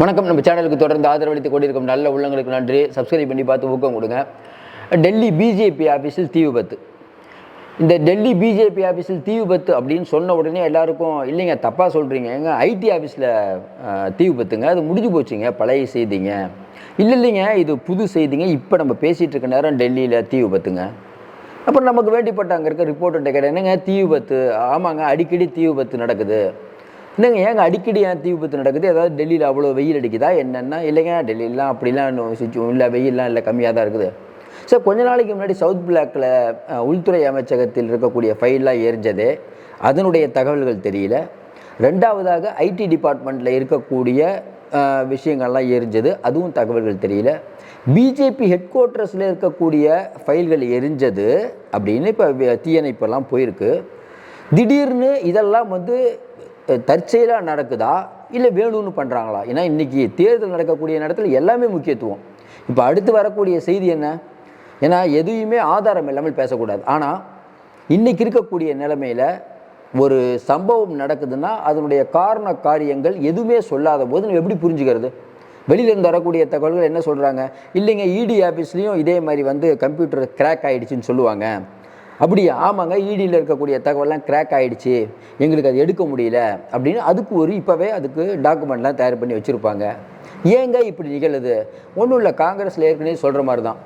வணக்கம். நம்ம சேனலுக்கு தொடர்ந்து ஆதரவளித்து கொண்டிருக்கும் நல்ல உள்ளங்களுக்கு நன்றி. சப்ஸ்கிரைப் பண்ணி பார்த்து ஊக்கம் கொடுங்க. டெல்லி பிஜேபி ஆஃபீஸில் தீ விபத்து. இந்த டெல்லி பிஜேபி ஆஃபீஸில் தீ விபத்து அப்படின்னு சொன்ன உடனே எல்லாருக்கும் இல்லைங்க தப்பாக சொல்கிறீங்க எங்கள் ஐடி ஆஃபீஸில் தீ விபத்துங்க. அது முடிஞ்சு போச்சுங்க. பழைய செய்திங்க. இல்லை இல்லைங்க இது புது செய்திங்க. இப்போ நம்ம பேசிகிட்டு இருக்க நேரம் டெல்லியில் தீ விபத்துங்க. அப்புறம் நமக்கு வேண்டிப்பட்ட அங்கே இருக்க ரிப்போர்ட்டர்கிட்ட கேட்டேன் என்னங்க தீ விபத்து? ஆமாங்க அடிக்கடி தீ விபத்து நடக்குது. என்னங்க ஏங்க அடிக்கடி ஏன் தீ விபத்து நடக்குது? ஏதாவது டெல்லியில் அவ்வளோ வெயில் அடிக்குதா? என்னென்னா இல்லைங்க டெல்லியெலாம் அப்படிலாம் சுச்சுவேஷன் இல்லை வெயிலெலாம் இல்லை கம்மியாக தான் இருக்குது. சார் கொஞ்ச நாளைக்கு முன்னாடி சவுத் பிளாக்கில் உள்துறை அமைச்சகத்தில் இருக்கக்கூடிய ஃபைல்லாம் எரிஞ்சதே அதனுடைய தகவல்கள் தெரியல. ரெண்டாவதாக ஐடி டிபார்ட்மெண்ட்டில் இருக்கக்கூடிய விஷயங்கள்லாம் எரிஞ்சது அதுவும் தகவல்கள் தெரியல. பிஜேபி ஹெட் குவார்ட்டர்ஸில் இருக்கக்கூடிய ஃபைல்கள் எரிஞ்சது அப்படின்னு இப்போ தீயணைப்பெல்லாம் போயிருக்கு. திடீர்னு இதெல்லாம் வந்து தற்செயலாக நடக்குதா? இல்லை வேணும்னு பண்ணுறாங்களா ஏன்னா இன்றைக்கி தேர்தல் நடக்கக்கூடிய நேரத்தில் எல்லாமே முக்கியத்துவம். இப்போ அடுத்து வரக்கூடிய செய்தி என்ன? ஏன்னா எதையுமே ஆதாரம் இல்லாமல் பேசக்கூடாது. ஆனால் இன்றைக்கி இருக்கக்கூடிய நிலைமையில் ஒரு சம்பவம் நடக்குதுன்னா அதனுடைய காரண காரியங்கள் எதுவுமே சொல்லாத போது நம்ம எப்படி புரிஞ்சுக்கிறது? வெளியிலேருந்து வரக்கூடிய தகவல்கள் என்ன சொல்கிறாங்க இல்லைங்க இடி ஆஃபீஸ்லேயும் இதே மாதிரி வந்து கம்ப்யூட்டர் கிராக் ஆகிடுச்சின்னு சொல்லுவாங்க. அப்படியா ஆமாங்க ஈடியில் இருக்கக்கூடிய தகவல்லாம் கிராக் ஆகிடுச்சு எங்களுக்கு அது எடுக்க முடியல அப்படின்னு அதுக்கு ஒரு இப்போவே அதுக்கு டாக்குமெண்ட்லாம் தயார் பண்ணி வச்சுருப்பாங்க. ஏங்க இப்படி நிகழுது? ஒன்றும் இல்லை காங்கிரஸில் ஏற்கனவே சொல்கிற மாதிரி தான்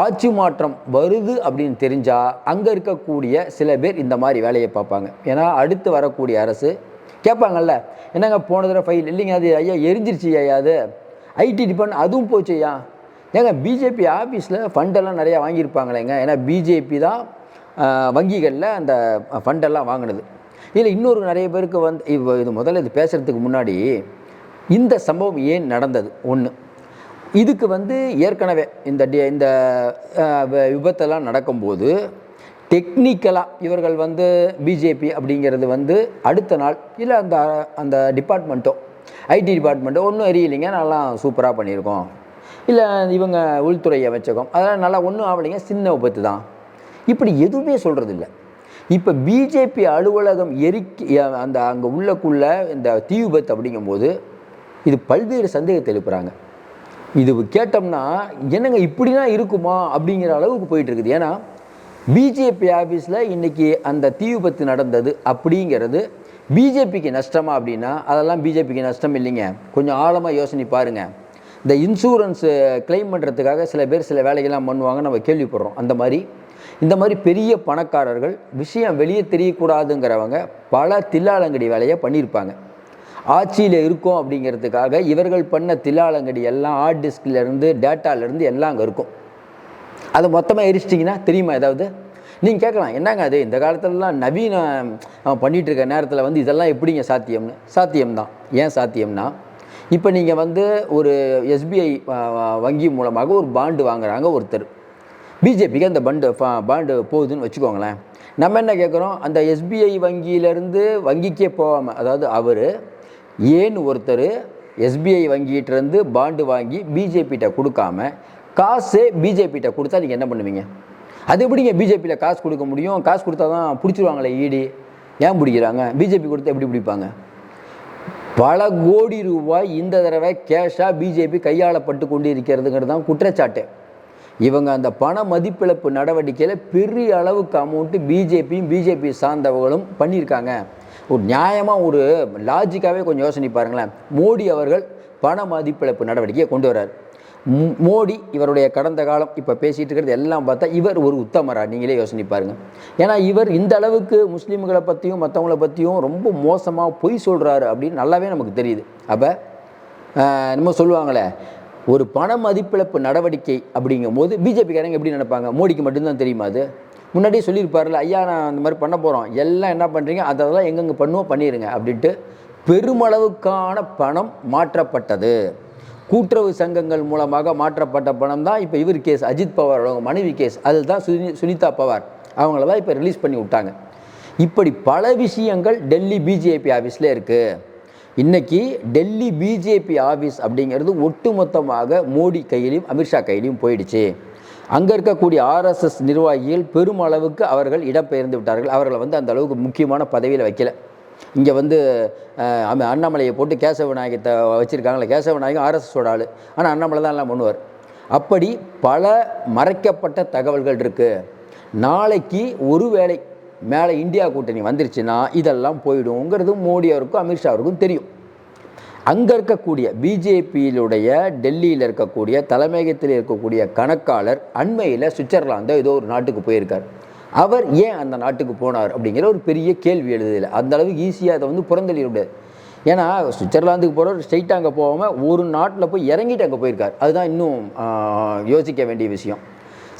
ஆட்சி மாற்றம் வருது அப்படின்னு தெரிஞ்சால் அங்கே இருக்கக்கூடிய சில பேர் இந்த மாதிரி வேலையை பார்ப்பாங்க. ஏன்னா அடுத்து வரக்கூடிய அரசு கேட்பாங்கல்ல என்னங்க போன தடவை ஃபைல் இல்லைங்க அது ஐயா எரிஞ்சிருச்சு ஐயா அது. ஐடி டிபார்ட்மெண்ட் அதுவும் போச்சு ஐயா. ஏங்க பிஜேபி ஆஃபீஸில் ஃபண்டெல்லாம் நிறையா வாங்கியிருப்பாங்களேங்க. ஏன்னா பிஜேபி தான் வங்கிகளில் அந்த ஃபண்டெல்லாம் வாங்கினது. இதில் இன்னொரு நிறைய பேருக்கு வந்து இப்போ இது முதல்ல இது பேசுகிறதுக்கு முன்னாடி இந்த சம்பவம் ஏன் நடந்தது? ஒன்று இதுக்கு வந்து ஏற்கனவே இந்த டி- இந்த விபத்தெல்லாம் நடக்கும்போது டெக்னிக்கலாக இவர்கள் வந்து பிஜேபி அப்படிங்கிறது வந்து அடுத்த நாள் இல்லை அந்த அந்த டிபார்ட்மெண்ட்டோ ஐடி டிபார்ட்மெண்ட்டோ ஒன்றும் அறியலைங்க நல்லா சூப்பராக பண்ணியிருக்கோம். இல்லை இவங்க உள்துறை அமைச்சகம் அதெல்லாம் நல்லா ஒன்றும் ஆகலைங்க சின்ன விபத்து தான் இப்படி எதுவுமே சொல்கிறதில்ல இப்போ பிஜேபி அலுவலகம் எரிக்க அந்த அங்கே உள்ளக்குள்ள இந்த தீ விபத்து அப்படிங்கும்போது இது பல்வேறு சந்தேகத்தை எழுப்புறாங்க. இது கேட்டோம்னா என்னங்க இப்படிலாம் இருக்குமா அப்படிங்கிற அளவுக்கு போயிட்டு இருக்குது ஏன்னா பிஜேபி ஆஃபீஸில் இன்றைக்கி அந்த தீ விபத்து நடந்தது அப்படிங்கிறது பிஜேபிக்கு நஷ்டமா அப்படின்னா அதெல்லாம் பிஜேபிக்கு நஷ்டம் இல்லைங்க. கொஞ்சம் ஆழமாக யோசனை பாருங்கள் இந்த இன்சூரன்ஸு கிளைம் பண்ணுறதுக்காக சில பேர் சில வேலைகள்லாம் பண்ணுவாங்க நம்ம கேள்விப்படுறோம். அந்த மாதிரி இந்த மாதிரி பெரிய பணக்காரர்கள் விஷயம் வெளியே தெரியக்கூடாதுங்கிறவங்க பல தில்லாலங்கடி வேலையை பண்ணியிருப்பாங்க. ஆட்சியில் இருக்கோம் அப்படிங்கிறதுக்காக இவர்கள் பண்ண தில்லாலங்கடி எல்லாம் ஹார்ட் டிஸ்க்லேருந்து டேட்டாலேருந்து எல்லாம் அங்கே இருக்கும். அதை மொத்தமாக எரிச்சிட்டிங்கன்னா தெரியுமா ஏதாவது? நீங்கள் கேட்கலாம் என்னங்க அது? இந்த காலத்துலலாம் நவீன பண்ணிகிட்டு இருக்க நேரத்தில் வந்து இதெல்லாம் எப்படிங்க சாத்தியம்னு? சாத்தியம்தான். ஏன் சாத்தியம்னா இப்போ நீங்கள் வந்து ஒரு எஸ்பிஐ வங்கி மூலமாக ஒரு பாண்டு வாங்குறாங்க ஒருத்தர். பிஜேபிக்கு அந்த பண்டு பாண்டு போகுதுன்னு வச்சுக்கோங்களேன். நம்ம என்ன கேட்குறோம் அந்த எஸ்பிஐ வங்கியிலேருந்து வங்கிக்கே போகாமல் அதாவது அவர் ஏன்னு ஒருத்தர் எஸ்பிஐ வங்கிகிட்டேருந்து பாண்டு வாங்கி பிஜேபிகிட்ட கொடுக்காம காசு பிஜேபிகிட்ட கொடுத்தா நீங்கள் என்ன பண்ணுவீங்க? அது எப்படிங்க பிஜேபியில் காசு கொடுக்க முடியும்? காசு கொடுத்தா தான் பிடிச்சிருவாங்களே ஈடி? ஏன் பிடிக்கிறாங்க? பிஜேபி கொடுத்தா எப்படி பிடிப்பாங்க? பல கோடி ரூபாய் இந்த தடவை கேஷாக பிஜேபி கையாளப்பட்டு கொண்டு இருக்கிறதுங்கிறது தான் குற்றச்சாட்டு. இவங்க அந்த பண மதிப்பிழப்பு நடவடிக்கையில் பெரிய அளவுக்கு அமௌண்ட்டு பிஜேபியும் பிஜேபி சார்ந்தவர்களும் பண்ணியிருக்காங்க. ஒரு நியாயமாக ஒரு லாஜிக்காகவே கொஞ்சம் யோசனை பாருங்களேன். மோடி அவர்கள் பண மதிப்பிழப்பு நடவடிக்கையை கொண்டு வர்றார். மோடி இவருடைய கடந்த காலம் இப்போ பேசிகிட்டு இருக்கிறது எல்லாம் பார்த்தா இவர் ஒரு உத்தமரா? நீங்களே யோசனை பாருங்கள் ஏன்னா இவர் இந்த அளவுக்கு முஸ்லீம்களை பற்றியும் மற்றவங்கள பற்றியும் ரொம்ப மோசமாக பொய் சொல்கிறாரு அப்படின்னு நல்லாவே நமக்கு தெரியுது. அப்போ நம்ம சொல்லுவாங்களே ஒரு பண மதிப்பிழப்பு நடவடிக்கை அப்படிங்கும்போது பிஜேபிக்காரங்க எப்படி நினைப்பாங்க? மோடிக்கு மட்டும்தான் தெரியுமா அது? முன்னாடியே சொல்லியிருப்பார்ல ஐயா நான் அந்த மாதிரி பண்ண போகிறோம் எல்லாம் என்ன பண்ணுறீங்க அதெல்லாம் எங்கெங்கே பண்ணுவோம் பண்ணிடுங்க அப்படின்ட்டு பெருமளவுக்கான பணம் மாற்றப்பட்டது. கூட்டுறவு சங்கங்கள் மூலமாக மாற்றப்பட்ட பணம் தான் இப்போ இவர் கேஸ் அஜித் பவார் அவங்க மனைவி கேஸ். அதுதான் சுனி சுனிதா பவார். அவங்கள தான் இப்போ ரிலீஸ் பண்ணி விட்டாங்க. இப்படி பல விஷயங்கள் டெல்லி பிஜேபி ஆஃபீஸில் இருக்குது இன்றைக்கி டெல்லி பிஜேபி ஆஃபீஸ் அப்படிங்கிறது ஒட்டுமொத்தமாக மோடி கையிலையும் அமித்ஷா கையிலையும் போயிடுச்சு. அங்கே இருக்கக்கூடிய ஆர்எஸ்எஸ் நிர்வாகிகள் பெருமளவுக்கு அவர்கள் இடம்பெயர்ந்து விட்டார்கள். அவர்களை வந்து அந்த அளவுக்கு முக்கியமான பதவியில் வைக்கல. இங்கே வந்து அண்ணாமலையை போட்டு கேசவ விநாயகத்தை வச்சுருக்காங்களே. கேசவ விநாயகம் ஆர்எஸ்எஸோட ஆள். ஆனால் அண்ணாமலை தான் எல்லாம் பண்ணுவார். அப்படி பல மறைக்கப்பட்ட தகவல்கள் இருக்குது நாளைக்கு ஒருவேளை மேலே இந்தியா கூட்டணி வந்துருச்சுன்னா இதெல்லாம் போயிடுங்கிறது மோடி அவருக்கும் அமித்ஷா அவருக்கும் தெரியும். அங்கே இருக்கக்கூடிய பிஜேபியிலுடைய டெல்லியில் இருக்கக்கூடிய தலைமையகத்தில் இருக்கக்கூடிய கணக்காளர் அண்மையில் சுவிட்சர்லாந்தோ ஏதோ ஒரு நாட்டுக்கு போயிருக்கார். அவர் ஏன் அந்த நாட்டுக்கு போனார் அப்படிங்கிற ஒரு பெரிய கேள்வி எழுதுதில்லை அந்த அளவுக்கு ஈஸியாக அதை வந்து புறந்தள்ளிட முடியாது ஏன்னா சுவிட்சர்லாந்துக்கு போகிற ஸ்ட்ரெயிட்டாக அங்கே போகாமல் ஒரு நாட்டில் போய் இறங்கிட்டு அங்கே போயிருக்கார். அதுதான் இன்னும் யோசிக்க வேண்டிய விஷயம்.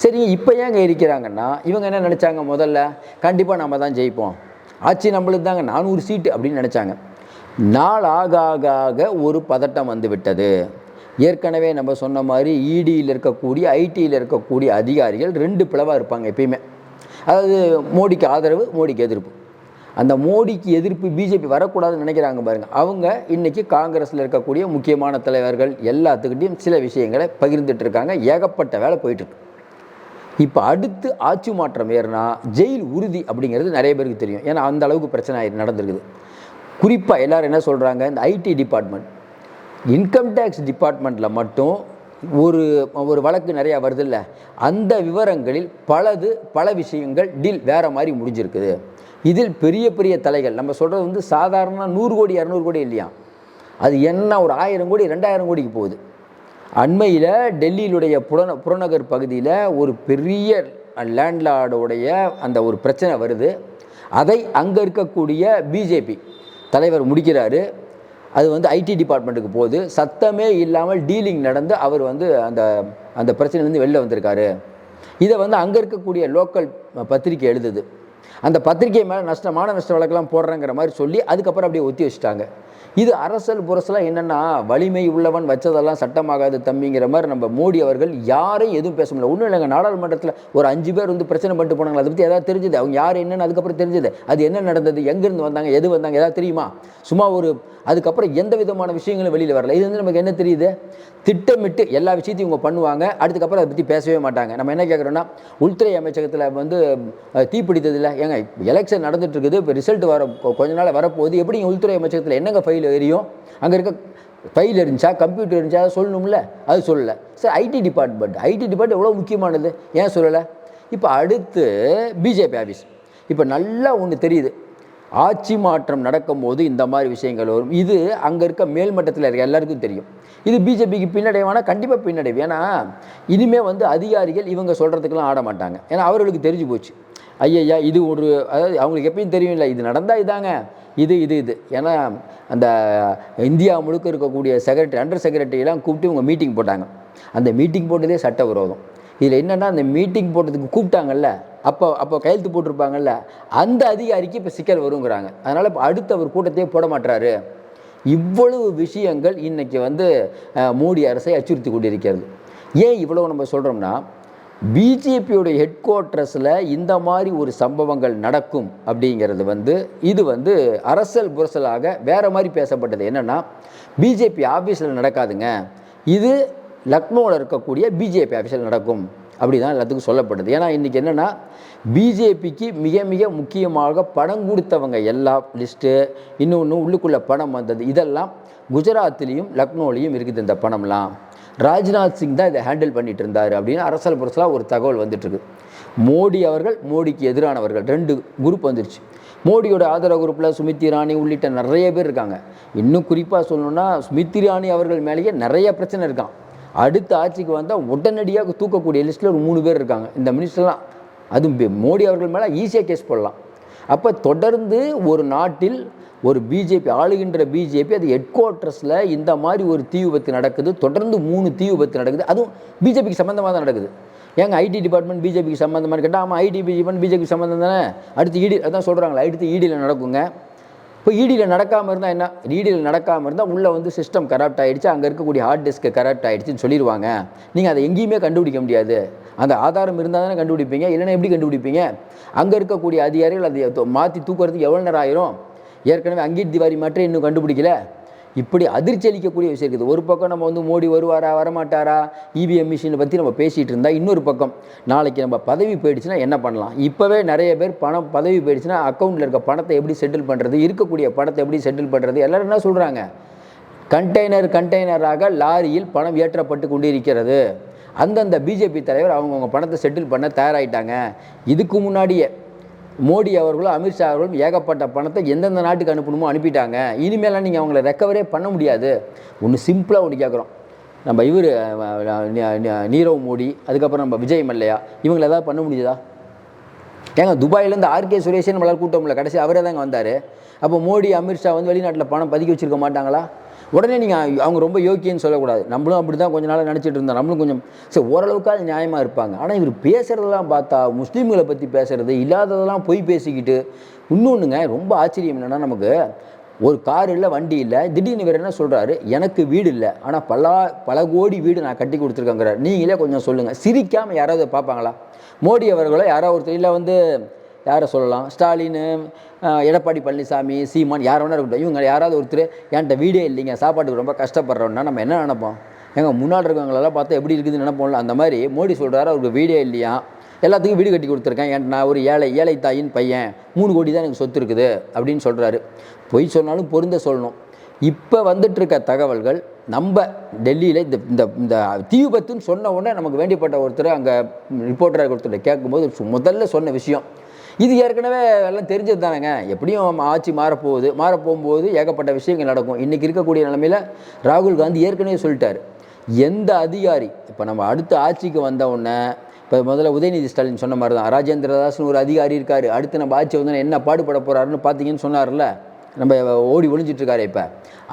சரி இப்போ ஏன் இருக்கிறாங்கன்னா இவங்க என்ன நினச்சாங்க முதல்ல? கண்டிப்பாக நம்ம தான் ஜெயிப்போம். ஆட்சி நம்மளுக்கு தாங்க நானூறு சீட்டு அப்படின்னு நினச்சாங்க. நாள் ஆக ஆக ஆக ஒரு பதட்டம் வந்து விட்டது. ஏற்கனவே நம்ம சொன்ன மாதிரி இடியில் இருக்கக்கூடிய ஐடியில் இருக்கக்கூடிய அதிகாரிகள் ரெண்டு பிளவாக இருப்பாங்க எப்பயுமே. அதாவது மோடிக்கு ஆதரவு மோடிக்கு எதிர்ப்பு. அந்த மோடிக்கு எதிர்ப்பு பிஜேபி வரக்கூடாதுன்னு நினைக்கிறாங்க பாருங்கள் அவங்க இன்றைக்கி காங்கிரஸில் இருக்கக்கூடிய முக்கியமான தலைவர்கள் எல்லாத்துக்கிட்டையும் சில விஷயங்களை பகிர்ந்துட்டு இருக்காங்க. ஏகப்பட்ட வேலை போயிட்டுருக்கு இப்போ அடுத்து ஆட்சி மாற்றம் ஏறுனா ஜெயில் உறுதி அப்படிங்கிறது நிறைய பேருக்கு தெரியும். ஏன்னா அந்த அளவுக்கு பிரச்சனை நடந்திருக்குது. குறிப்பாக எல்லோரும் என்ன சொல்கிறாங்க இந்த ஐடி டிபார்ட்மெண்ட். இன்கம் டேக்ஸ் டிபார்ட்மெண்ட்டில் மட்டும் ஒரு ஒரு வழக்கு நிறையா வருதுல்ல. அந்த விவரங்களில் பலது பல விஷயங்கள் டீல் வேறு மாதிரி முடிஞ்சிருக்குது. இதில் பெரிய பெரிய தலைகள். நம்ம சொல்கிறது வந்து சாதாரண நூறு கோடி இரநூறு கோடி இல்லையா? அது என்ன ஒரு ஆயிரம் கோடி ரெண்டாயிரம் கோடிக்கு போகுது. அண்மையில் டெல்லியிலுடைய புறந புறநகர் பகுதியில் ஒரு பெரிய லேண்ட்லார்டுடைய அந்த ஒரு பிரச்சனை வருது. அதை அங்கே இருக்கக்கூடிய பிஜேபி தலைவர் முடிக்கிறாரு. அது வந்து ஐடி டிபார்ட்மெண்ட்டுக்கு போகுது. சத்தமே இல்லாமல் டீலிங் நடந்து அவர் வந்து அந்த அந்த பிரச்சனையிலேருந்து வெளில வந்திருக்காரு. இதை வந்து அங்கே இருக்கக்கூடிய லோக்கல் பத்திரிக்கை எழுதுது. அந்த பத்திரிக்கை மேலே நஷ்டமான நஷ்ட வழக்கெல்லாம் போடுறேங்கிற மாதிரி சொல்லி அதுக்கப்புறம் அப்படியே ஒத்தி வச்சுட்டாங்க. இது அரசல் புரசலாக என்னென்னா வலிமை உள்ளவன் வச்சதெல்லாம் சட்டமாகாது தம்பிங்கிற மாதிரி நம்ம மோடி அவர்கள் யாரையும் எதுவும் பேச முடியல. ஒன்றும் இல்லைங்க நாடாளுமன்றத்தில் ஒரு அஞ்சு பேர் வந்து பிரச்சனை பண்ணிட்டு போனாங்க அதை பற்றி ஏதாவது தெரிஞ்சது? அவங்க யார் என்னென்னு அதுக்கப்புறம் தெரிஞ்சது. அது என்ன நடந்தது? எங்கேருந்து வந்தாங்க? எது வந்தாங்க? ஏதாவது தெரியுமா? சும்மா ஒரு அதுக்கப்புறம் எந்த விதமான விஷயங்களும் வெளியில் வரல. இது வந்து நமக்கு என்ன தெரியுது? திட்டமிட்டு எல்லா விஷயத்தையும் இவங்க பண்ணுவாங்க. அதுக்கப்புறம் அதை பற்றி பேசவே மாட்டாங்க. நம்ம என்ன கேட்குறோன்னா உள்துறை அமைச்சகத்தில் வந்து தீப்பிடித்ததில்ல. இல்லை ஏங்க எலெக்ஷன் நடந்துட்டு இருக்குது இப்போ ரிசல்ட் வர கொஞ்ச நாள் வரப்போகுது. எப்படி உள்துறை அமைச்சகத்தில் என்னங்க ஃபைல் எரியும்? அங்கே இருக்க ஃபைல் இருந்துச்சா கம்ப்யூட்டர் இருந்துச்சா அதை சொல்லணும்ல? அது சொல்லலை. Sir IT department IT department எவ்வளோ முக்கியமானது? ஏன் சொல்லலை? இப்போ அடுத்து பிஜேபி ஆஃபீஸ் இப்போ நல்லா ஒன்று தெரியுது. ஆட்சி மாற்றம் நடக்கும்போது இந்த மாதிரி விஷயங்கள் வரும். இது அங்கே இருக்க மேல்மட்டத்தில் இருக்க எல்லாருக்கும் தெரியும். இது பிஜேபிக்கு பின்னடைவானா? கண்டிப்பாக பின்னடைவு. ஏன்னா இனிமேல் வந்து அதிகாரிகள் இவங்க சொல்கிறதுக்கெல்லாம் ஆட மாட்டாங்க. ஏன்னா அவர்களுக்கு தெரிஞ்சு போச்சு. ஐயய்யா இது ஒரு அதாவது அவங்களுக்கு எப்பயும் தெரியும் இல்லை இது நடந்தால் இதாங்க. இது இது இது. ஏன்னா அந்த இந்தியா முழுக்க இருக்கக்கூடிய செக்ரட்டரி அண்டர் செக்ரட்டரியெல்லாம் கூப்பிட்டு இவங்க மீட்டிங் போட்டாங்க. அந்த மீட்டிங் போட்டதே சட்ட விரோதம். இதில் என்னென்னா அந்த மீட்டிங் போட்டதுக்கு கூப்பிட்டாங்கல்ல அப்போ அப்போ கையெழுத்து போட்டிருப்பாங்கல்ல அந்த அதிகாரிக்கு இப்போ சிக்கல் வருங்கிறாங்க. அதனால் இப்போ அடுத்த ஒரு கூட்டத்தையே போட மாட்டாரு இவ்வளவு விஷயங்கள் இன்றைக்கி வந்து மோடி அரசை அச்சுறுத்தி கொண்டிருக்கிறது. ஏன் இவ்வளவு நம்ம சொல்கிறோம்னா பிஜேபியோட ஹெட் குவார்ட்டர்ஸில் இந்த மாதிரி ஒரு சம்பவங்கள் நடக்கும் அப்படிங்கிறது வந்து இது வந்து அரசல் புரசலாக வேறு மாதிரி பேசப்பட்டது. என்னென்னா பிஜேபி ஆஃபீஸில் நடக்காதுங்க. இது லக்னோவில் இருக்கக்கூடிய பிஜேபி ஆஃபீஸில் நடக்கும். அப்படி தான் எல்லாத்துக்கும் சொல்லப்படுது. ஏன்னா இன்றைக்கி என்னென்னா பிஜேபிக்கு மிக மிக முக்கியமாக பணம் கொடுத்தவங்க எல்லா லிஸ்ட்டு இன்னொன்று உள்ளுக்குள்ளே பணம் வந்தது இதெல்லாம் குஜராத்லேயும் லக்னோலையும் இருக்குது இந்த பணம்லாம். ராஜ்நாத் சிங் தான் இதை ஹேண்டில் பண்ணிட்டு இருந்தார் அப்படின்னு அரசல் புரசலாக ஒரு தகவல் வந்துட்டுருக்கு. மோடி அவர்கள் மோடிக்கு எதிரானவர்கள் ரெண்டு குரூப் வந்துருச்சு. மோடியோட ஆதரவு குரூப்பில் சுமித் ராணி உள்ளிட்ட நிறைய பேர் இருக்காங்க. இன்னும் குறிப்பாக சொல்லணுன்னா ஸ்மித் ராணி அவர்கள் மேலேயே நிறைய பிரச்சனை இருக்கான் அடுத்த ஆட்சிக்கு வந்தால் உடனடியாக தூக்கக்கூடிய லிஸ்ட்டில் ஒரு மூணு பேர் இருக்காங்க. இந்த மினிஸ்டர்லாம் அதுவும் மோடி அவர்கள் மேலே ஈஸியாக கேஸ் போடலாம். அப்போ தொடர்ந்து ஒரு நாட்டில் ஒரு பிஜேபி ஆளுகின்ற பிஜேபி அது ஹெட் குவார்ட்டர்ஸில் இந்த மாதிரி ஒரு தீ விபத்து நடக்குது. தொடர்ந்து மூணு தீ விபத்து நடக்குது. அதுவும் பிஜேபிக்கு சம்மந்தமாக தான் நடக்குது. ஏங்க ஐடி டிபார்ட்மெண்ட் பிஜேபிக்கு சம்மந்தமாக கேட்டால் ஆமாம் ஐடி டிபார்ட்மெண்ட் பிஜேபிக்கு சம்மந்தம் தானே? அடுத்து இடி அதான் சொல்கிறாங்களா அடுத்து இடியில் நடக்குங்க. இப்போ இடியில் நடக்காமல் இருந்தால் என்ன? இடியில் நடக்காமல் இருந்தால் உள்ளே வந்து சிஸ்டம் கரப்ட் ஆயிடுச்சு அங்கே இருக்கக்கூடிய ஹார்ட் டிஸ்க்கு கரப்ட் ஆயிடுச்சுன்னு சொல்லிடுவாங்க நீங்கள் அதை எங்கேயுமே கண்டுபிடிக்க முடியாது. அந்த ஆதாரம் இருந்தால் தானே கண்டுபிடிப்பீங்க இல்லைன்னா எப்படி கண்டுபிடிப்பீங்க? அங்கே இருக்கக்கூடிய அதிகாரிகள் அதை மாற்றி தூக்குறதுக்கு எவ்வளோ நேரம் ஆயிரும்? ஏற்கனவே அங்கீட் திவாரி அங்கே மாற்றி திவாரி மட்டும் இன்னும் கண்டுபிடிக்கல. இப்படி அதிர்ச்சி அளிக்கக்கூடிய விஷயம் இருக்குது. ஒரு பக்கம் நம்ம வந்து மோடி வருவாரா வரமாட்டாரா இவிஎம் மிஷினை பற்றி நம்ம பேசிகிட்டு இருந்தால் இன்னொரு பக்கம் நாளைக்கு நம்ம பதவி போயிடுச்சுன்னா என்ன பண்ணலாம்? இப்போவே நிறைய பேர் பணம் பதவி போயிடுச்சுன்னா அக்கௌண்ட்டில் இருக்க பணத்தை எப்படி செட்டில் பண்ணுறது இருக்கக்கூடிய பணத்தை எப்படி செட்டில் பண்ணுறது எல்லோரும் என்ன சொல்கிறாங்க கண்டெய்னர் கண்டெய்னராக லாரியில் பணம் ஏற்றப்பட்டு கொண்டிருக்கிறது. அந்தந்த பிஜேபி தலைவர் அவங்கவுங்க பணத்தை செட்டில் பண்ண தயாராகிட்டாங்க இதுக்கு முன்னாடியே மோடி அவர்களும் அமித்ஷா அவர்களும் ஏகப்பட்ட பணத்தை எந்தெந்த நாட்டுக்கு அனுப்பணுமோ அனுப்பிட்டாங்க. இனிமேலாம் நீங்கள் அவங்கள ரெக்கவரே பண்ண முடியாது. ஒன்று சிம்பிளாக ஒன்று கேட்குறோம் நம்ம இவர் நீரவ் மோடி அதுக்கப்புறம் நம்ம விஜய் மல்லையா இவங்களை ஏதாவது பண்ண முடியுதா ஏங்க துபாயிலேருந்து ஆர்கே சுரேஷன் நம்மளால் கூட்டமில்ல கடைசி அவரே தாங்க வந்தார். அப்போ மோடி அமித்ஷா வந்து வெளிநாட்டில் பணம் பதுக்கி வச்சிருக்க மாட்டாங்களா? உடனே நீங்கள் அவங்க ரொம்ப யோக்கியன்னு சொல்லக்கூடாது. நம்மளும் அப்படி தான் கொஞ்ச நாளாக நினச்சிட்டு இருந்தோம். நம்மளும் கொஞ்சம் சரி ஓரளவுக்காக நியாயமாக இருப்பாங்க. ஆனால் இவர் பேசுகிறதெல்லாம் பார்த்தா முஸ்லீம்களை பற்றி பேசுகிறது இல்லாததெல்லாம் பொய் பேசிக்கிட்டு இன்னொன்றுங்க ரொம்ப ஆச்சரியம் என்னென்னா நமக்கு ஒரு கார் இல்லை வண்டி இல்லை திடீர்னு இவர் என்ன சொல்கிறாரு எனக்கு வீடு இல்லை. ஆனால் பல பல கோடி வீடு நான் கட்டி கொடுத்துருக்கேங்கிறார். நீங்களே கொஞ்சம் சொல்லுங்கள் சிரிக்காமல் யாராவது பார்ப்பாங்களா? மோடி அவர்களோ யாரோ ஒருத்தர் இல்லை வந்து யாரை சொல்லலாம்? ஸ்டாலின் எடப்பாடி பழனிசாமி சீமான் யார் வேணா இருக்கட்டும். இவங்க யாராவது ஒருத்தர் என்கிட்ட வீடே இல்லைங்க சாப்பாட்டுக்கு ரொம்ப கஷ்டப்படுறோன்னா நம்ம என்ன நினைப்போம்? எங்கள் முன்னாள் இருக்கவங்களெல்லாம் பார்த்தா எப்படி இருக்குதுன்னு நினைப்போம்ல? அந்த மாதிரி மோடி சொல்கிறாரு அவருக்கு வீடே இல்லையா? எல்லாத்துக்கும் வீடு கட்டி கொடுத்துருக்கேன். என் நான் ஒரு ஏழை ஏழை தாயின் பையன். மூணு கோடி தான் எனக்கு சொத்து இருக்குது அப்படின்னு சொல்கிறாரு பொய் சொன்னாலும் பொருந்த சொல்லணும். இப்போ வந்துட்டுருக்க தகவல்கள் நம்ம டெல்லியில் இந்த இந்த இந்த தீ விபத்துன்னு சொன்ன உடனே நமக்கு வேண்டியப்பட்ட ஒருத்தர் அங்கே ரிப்போர்ட்டராக ஒருத்தர் கேட்கும்போது முதல்ல சொன்ன விஷயம் இது ஏற்கனவே எல்லாம் தெரிஞ்சது தானேங்க. எப்படியும் ஆட்சி மாறப்போகுது மாறப்போகும்போது ஏகப்பட்ட விஷயங்கள் நடக்கும். இன்றைக்கி இருக்கக்கூடிய நிலமையில் ராகுல் காந்தி ஏற்கனவே சொல்லிட்டார். எந்த அதிகாரி இப்போ நம்ம அடுத்த ஆட்சிக்கு வந்த உடனே இப்போ முதல்ல உதயநிதி ஸ்டாலின் சொன்ன மாதிரி தான் ராஜேந்திர தாஸ்னு ஒரு அதிகாரி இருக்கார். அடுத்து நம்ம ஆட்சி வந்து என்ன பாடுபட போகிறாருன்னு பார்த்தீங்கன்னு சொன்னார்ல. நம்ம ஓடி ஒழிஞ்சிட்டுருக்காரு இப்போ.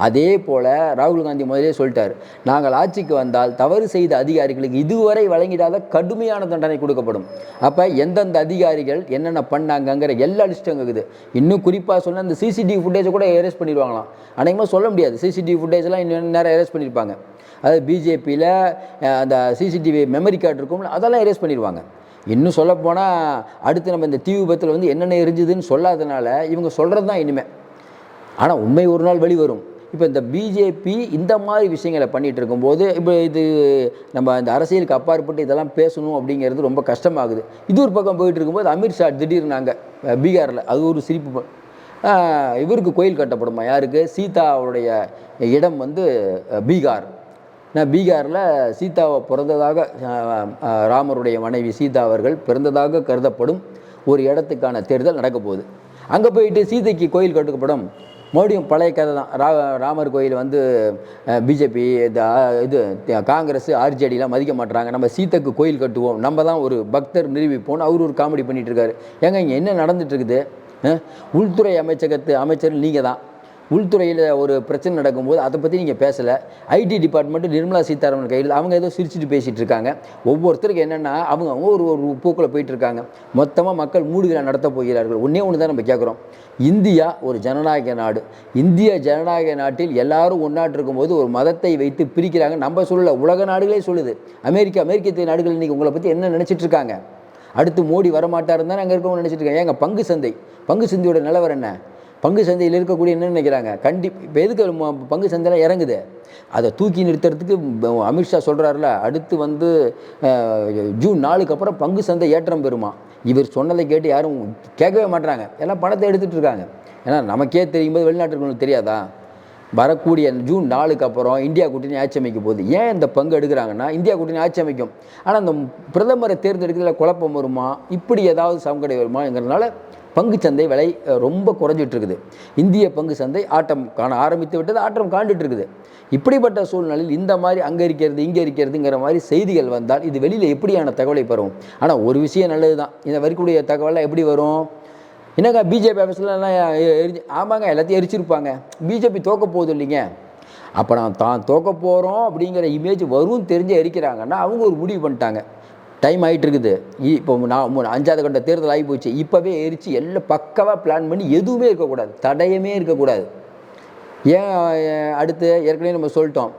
அதே போல் ராகுல் காந்தி முதலே சொல்லிட்டார் நாங்கள் ஆட்சிக்கு வந்தால் தவறு செய்த அதிகாரிகளுக்கு இதுவரை வழங்கிடாத கடுமையான தண்டனை கொடுக்கப்படும். அப்போ எந்தெந்த அதிகாரிகள் என்னென்ன பண்ணாங்கங்கிற எல்லா லிஸ்ட்டும் இருக்குது இன்னும் குறிப்பாக சொன்ன அந்த சிசிடிவி ஃபுட்டேஜை கூட எரேஸ் பண்ணிடுவாங்களாம். அநேகமாக சொல்ல முடியாது. சிசிடிவி ஃபுட்டேஜ்லாம் இன்னும் நேரம் எரேஸ் பண்ணியிருப்பாங்க அதாவது பிஜேபியில் அந்த சிசிடிவி மெமரி கார்டு இருக்கும்ல அதெல்லாம் எரேஸ் பண்ணிடுவாங்க. இன்னும் சொல்லப்போனால் அடுத்து நம்ம இந்த தீ விபத்தில் வந்து என்னென்ன எரிஞ்சுதுன்னு சொல்லாதனால இவங்க சொல்கிறது தான் இனிமே. ஆனால் உண்மை ஒரு நாள் வெளிவரும். இப்போ இந்த பிஜேபி இந்த மாதிரி விஷயங்களை பண்ணிகிட்டு இருக்கும்போது இப்போ இது நம்ம இந்த அரசியலுக்கு அப்பாற்பட்டு இதெல்லாம் பேசணும் அப்படிங்கிறது ரொம்ப கஷ்டமாகுது. இது ஒரு பக்கம் போயிட்டு இருக்கும்போது அமித்ஷா திடீர்னாங்க பீகாரில் அது ஒரு சிரிப்பு இவருக்கு கோயில் கட்டப்படுமா? யாருக்கு? சீதா அவருடைய இடம் வந்து பீகார். நான் பீகாரில் சீதாவை பிறந்ததாக ராமருடைய மனைவி சீதா அவர்கள் பிறந்ததாக கருதப்படும் ஒரு இடத்துக்கான தேர்தல் நடக்க போகுது. அங்கே போயிட்டு சீதைக்கு கோயில் கட்டுக்கப்படும் மறுபடியும் பழைய கதை தான். ரா ராமர் கோயில் வந்து பிஜேபி இது காங்கிரஸ் ஆர்ஜேடிலாம் மதிக்க மாட்டுறாங்க நம்ம சீத்தக்கு கோயில் கட்டுவோம். நம்ம தான் ஒரு பக்தர் நிரூபிப்போம்னு அவர் ஒரு காமெடி பண்ணிட்டு இருக்காரு. ஏங்க இங்கே என்ன நடந்துட்டு இருக்குது? உள்துறை அமைச்சகத்து அமைச்சர் நீங்கள் தான் உள்துறையில் ஒரு பிரச்சனை நடக்கும்போது அதை பற்றி நீங்கள் பேசலை. ஐடி டிபார்ட்மெண்ட்டு நிர்மலா சீதாராமன் கையில் அவங்க ஏதோ சிரிச்சுட்டு பேசிகிட்டு இருக்காங்க. ஒவ்வொருத்தருக்கு என்னென்னா அவங்க அவங்க ஒரு ஒரு போக்கில் போயிட்டு இருக்காங்க. மொத்தமாக மக்கள் மூடுகளை நடத்த போகிறார்கள். ஒன்றே ஒன்று தான் நம்ம கேட்குறோம் இந்தியா ஒரு ஜனநாயக நாடு. இந்திய ஜனநாயக நாட்டில் எல்லாரும் ஒன்றாட்டு இருக்கும்போது ஒரு மதத்தை வைத்து பிரிக்கிறாங்க. நம்ம சொல்லலை உலக நாடுகளே சொல்லுது. அமெரிக்கா அமெரிக்க நாடுகள் இன்றைக்கி உங்களை பற்றி என்ன நினச்சிட்டு இருக்காங்க? அடுத்து மோடி வரமாட்டாருன்னு தான் அங்கே இருக்கவங்க நினச்சிட்டு இருக்காங்க. ஏங்க பங்கு சந்தை? பங்கு சந்தையோட நிலவரம் என்ன? பங்கு சந்தையில் இருக்கக்கூடிய என்ன நினைக்கிறாங்க. கண்டிப்பாக எதுக்கு பங்கு சந்தையில் இறங்குது? அதை தூக்கி நிறுத்துறதுக்கு அமித்ஷா சொல்கிறாருல அடுத்து வந்து ஜூன் நாலுக்கு அப்புறம் பங்கு சந்தை ஏற்றம் பெறுமா? இவர் சொன்னதை கேட்டு யாரும் கேட்கவே மாட்றாங்க. எல்லாம் பணத்தை எடுத்துகிட்டு இருக்காங்க. ஏன்னா நமக்கே தெரியும் போது வெளிநாட்டுக்கு தெரியாதா? வரக்கூடிய ஜூன் நாலுக்கு அப்புறம் இந்தியா கூட்டணி ஆட்சி அமைக்க போகுது. ஏன் இந்த பங்கு எடுக்கிறாங்கன்னா இந்தியா கூட்டணி ஆட்சி அமைக்கும். ஆனால் அந்த பிரதமரை தேர்ந்தெடுக்கிறதுல குழப்பம் வருமா? இப்படி ஏதாவது சங்கடை வருமாங்கிறதுனால பங்கு சந்தை விலை ரொம்ப குறைஞ்சிட்டு இருக்குது இந்திய பங்கு சந்தை ஆட்டம் காண ஆரம்பித்து விட்டது ஆட்டம் காண்டுட்டு இருக்குது இப்படிப்பட்ட சூழ்நிலையில் இந்த மாதிரி அங்கே இருக்கிறது இங்கே இருக்கிறதுங்கிற மாதிரி செய்திகள் வந்தால் இது வெளியில் எப்படியான தகவலை பெறும்? ஆனால் ஒரு விஷயம் நல்லது தான் இந்த வரக்கூடிய தகவலாம் எப்படி வரும்? என்னங்க பிஜேபி ஆஃபீஸ்லாம் எரிஞ்சு ஆமாங்க எல்லாத்தையும் எரிச்சிருப்பாங்க. பிஜேபி தோக்க போகுது இல்லைங்க? அப்போ நான் தான் தோக்க போகிறோம் அப்படிங்கிற இமேஜ் வரும் தெரிஞ்சு எரிக்கிறாங்கன்னா அவங்க ஒரு முடிவு பண்ணிட்டாங்க. டைம் ஆகிட்டு இருக்குது இப்போ நான் மூணு அஞ்சாவது கட்ட தேர்தல் ஆகி போச்சு இப்போவே எரிச்சு எல்லாம் பக்கவாக பிளான் பண்ணி எதுவுமே இருக்கக்கூடாது. தடயமே இருக்கக்கூடாது. ஏன் அடுத்து ஏற்கனவே நம்ம சொல்லிட்டோம்.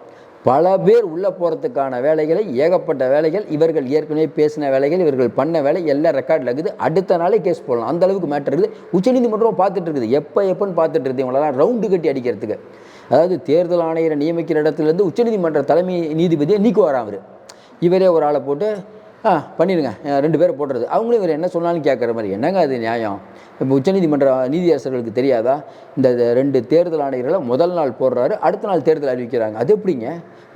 பல பேர் உள்ளே போகிறதுக்கான வேலைகளை ஏகப்பட்ட வேலைகள் இவர்கள் ஏற்கனவே பேசின வேலைகள் இவர்கள் பண்ண வேலை எல்லாம் ரெக்கார்டில் இருக்குது. அடுத்த நாளே கேஸ் போடலாம். அந்த அளவுக்கு மேட்டர் இருக்குது. உச்சநீதிமன்றம் பார்த்துட்டு இருக்குது எப்போ எப்போன்னு பார்த்துட்டு இருக்குது இவங்களெல்லாம் ரவுண்டு கட்டி அடிக்கிறதுக்கு. அதாவது தேர்தல் ஆணையரை நியமிக்கிற இடத்துலேருந்து உச்சநீதிமன்ற தலைமை நீதிபதியை நீக்குவாராம் அவர் இவரே ஒரு ஆளை போட்டு ஆ பண்ணிடுங்க. ரெண்டு பேரை போடுறது அவங்களும் இவர் என்ன சொன்னாலும் கேட்குற மாதிரி. என்னங்க அது நியாயம்? இப்போ உச்சநீதிமன்ற நீதியரசர்களுக்கு தெரியாதா? இந்த ரெண்டு தேர்தல் ஆணையர்களை முதல் நாள் போடுறாரு அடுத்த நாள் தேர்தல் அறிவிக்கிறாங்க. அது எப்படிங்க?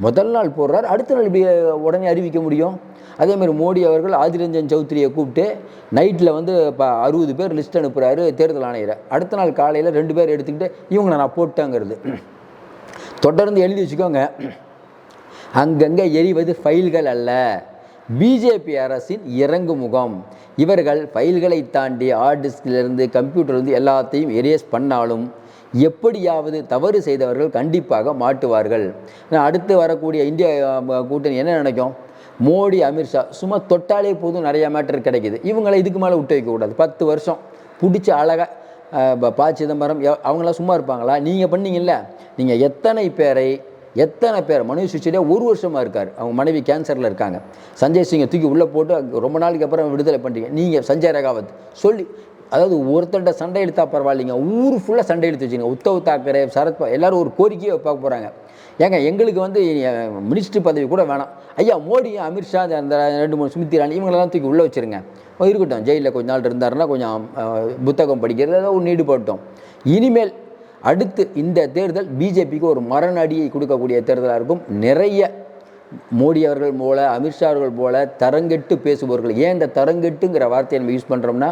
முதல் நாள் போடுறாரு அடுத்த நாள் இப்படி உடனே அறிவிக்க முடியும்? அதே மாதிரி மோடி அவர்கள் ஆதிரஞ்சன் சௌத்ரியை கூப்பிட்டு நைட்டில் வந்து இப்போ அறுபது பேர் லிஸ்ட் அனுப்புகிறாரு தேர்தல் ஆணையரை. அடுத்த நாள் காலையில் ரெண்டு பேர் எடுத்துக்கிட்டு இவங்களை நான் போட்டேங்கிறது. தொடர்ந்து எழுதி வச்சுக்கோங்க. அங்கங்கே எரிவது ஃபைல்கள் அல்ல. பிஜேபி அரசின் இறங்கு முகம் இவர்கள் ஃபைல்களை தாண்டி ஹார்ட் டிஸ்கிலிருந்து கம்ப்யூட்டர்லேருந்து எல்லாத்தையும் எரேஸ் பண்ணாலும் எப்படியாவது தவறு செய்தவர்கள் கண்டிப்பாக மாட்டுவார்கள். அடுத்து வரக்கூடிய இந்திய கூட்டணி என்ன நினைக்கும்? மோடி அமித்ஷா சும்மா தொட்டாலே போதும் நிறைய மேட்டர் கிடைக்கிது. இவங்களை இதுக்கு மேலே விட்டு வைக்கக்கூடாது பத்து வருஷம் பிடிச்ச அழகாக ப சிதம்பரம் அவங்களாம் சும்மா இருப்பாங்களா? நீங்கள் பண்ணீங்கல்ல? நீங்கள் எத்தனை பேரை எத்தனை பேர்? மனோஜ் சிசோடியா ஒரு வருஷமாக இருக்கார். அவங்க மனைவி கேன்சரில் இருக்காங்க. சஞ்சய் சிங்கை தூக்கி உள்ளே போட்டு ரொம்ப நாளைக்கு அப்புறம் விடுதலை பண்ணுறீங்க நீங்கள் சஞ்சய் ரகாவத் சொல்லி அதாவது ஒருத்தண்ட சண்டை இழுத்தா பரவாயில்லைங்க. ஊர் ஃபுல்லாக சண்டை எடுத்து வச்சுங்க உத்தவ் தாக்கரே சரத்பா எல்லோரும் ஒரு கோரிக்கையை பார்க்க போகிறாங்க ஏங்க எங்களுக்கு வந்து மினிஸ்ட்ரி பதவி கூட வேணாம். ஐயா மோடி அமித்ஷா அந்த ரெண்டு மூணு சுமித்தி இரானி இவங்களெல்லாம் தூக்கி உள்ளே வச்சுருங்க. இருக்கட்டும். ஜெயிலில் கொஞ்ச நாள் இருந்தாருன்னா கொஞ்சம் புத்தகம் படிக்கிறது ஏதாவது ஒன்று ஈடுபட்டோம் இனிமேல் அடுத்து இந்த தேர்தல் பிஜேபிக்கு ஒரு மரணடியை கொடுக்கக்கூடிய தேர்தலாக இருக்கும். நிறைய மோடி அவர்கள் போல அமித்ஷா அவர்கள் போல தரங்கெட்டு பேசுபவர்கள் ஏன் இந்த தரங்கெட்டுங்கிற வார்த்தையை நம்ம யூஸ் பண்ணுறோம்னா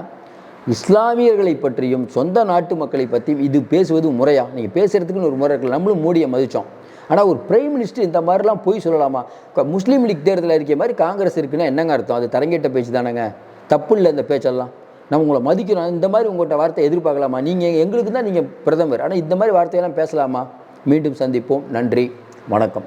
இஸ்லாமியர்களை பற்றியும் சொந்த நாட்டு மக்களை பற்றியும் இது பேசுவது முறையா? நீங்கள் பேசுகிறதுக்குன்னு ஒரு முறை இருக்கு. நம்மளும் மோடியை மதித்தோம் ஆனால் ஒரு பிரைம் மினிஸ்டர் இந்த மாதிரிலாம் போய் சொல்லலாமா? முஸ்லீம் லீக் தேர்தலில் இருக்கிற மாதிரி காங்கிரஸ் இருக்குன்னா என்னங்க அர்த்தம்? அது தரங்கெட்ட பேச்சு தானேங்க. தப்பு இல்லை இந்த பேச்செல்லாம். நம்ம உங்களை மதிக்கிறோம் இந்த மாதிரி உங்கள்கிட்ட வார்த்தை எதிர்பார்க்கலாமா? நீங்கள் எங்களுக்கு தான் நீங்கள் பிரதமர். ஆனால் இந்த மாதிரி வார்த்தையெல்லாம் பேசலாமா? மீண்டும் சந்திப்போம். நன்றி. வணக்கம்.